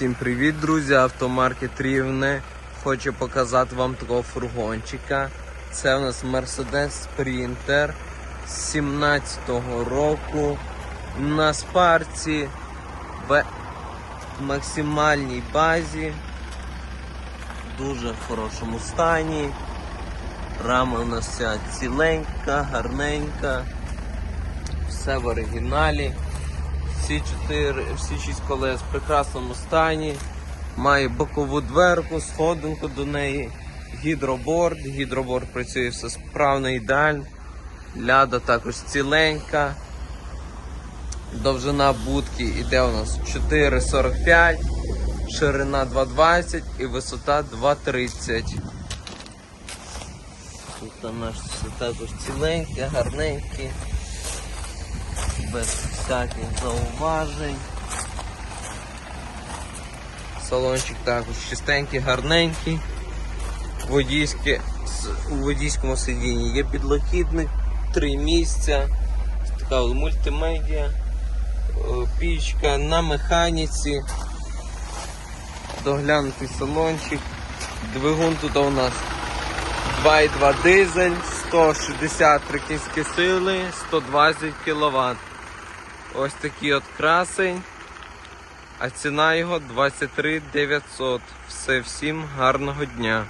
Всім привіт, друзі! Автомаркет Рівне. Хочу показати вам такого фургончика. Це у нас Mercedes Sprinter з 17-го року на спарці в максимальній базі. Дуже в хорошому стані. Рама у нас вся ціленька, гарненька. Все в оригіналі. Всі чотири, всі шість колес в прекрасному стані. Має бокову дверку, сходинку до неї, гідроборд. Гідроборд працює все справно, ідеально. Ляда також ціленька. Довжина будки йде у нас 4,45, ширина 2,20 і висота 2,30. Тут у нас також ціленьке, гарненьке без всяких зауважень. Салончик також чистенький, гарненький. Водійське, у водійському сидінні є підлокітник, три місця, така от мультимедіа, е, пічка на механіці, доглянутий салончик. Двигун тут у нас 2,2 дизель, 163 кінські сили, 120 кВт. Ось такий от красень. А ціна його 23 900. Все, всім гарного дня.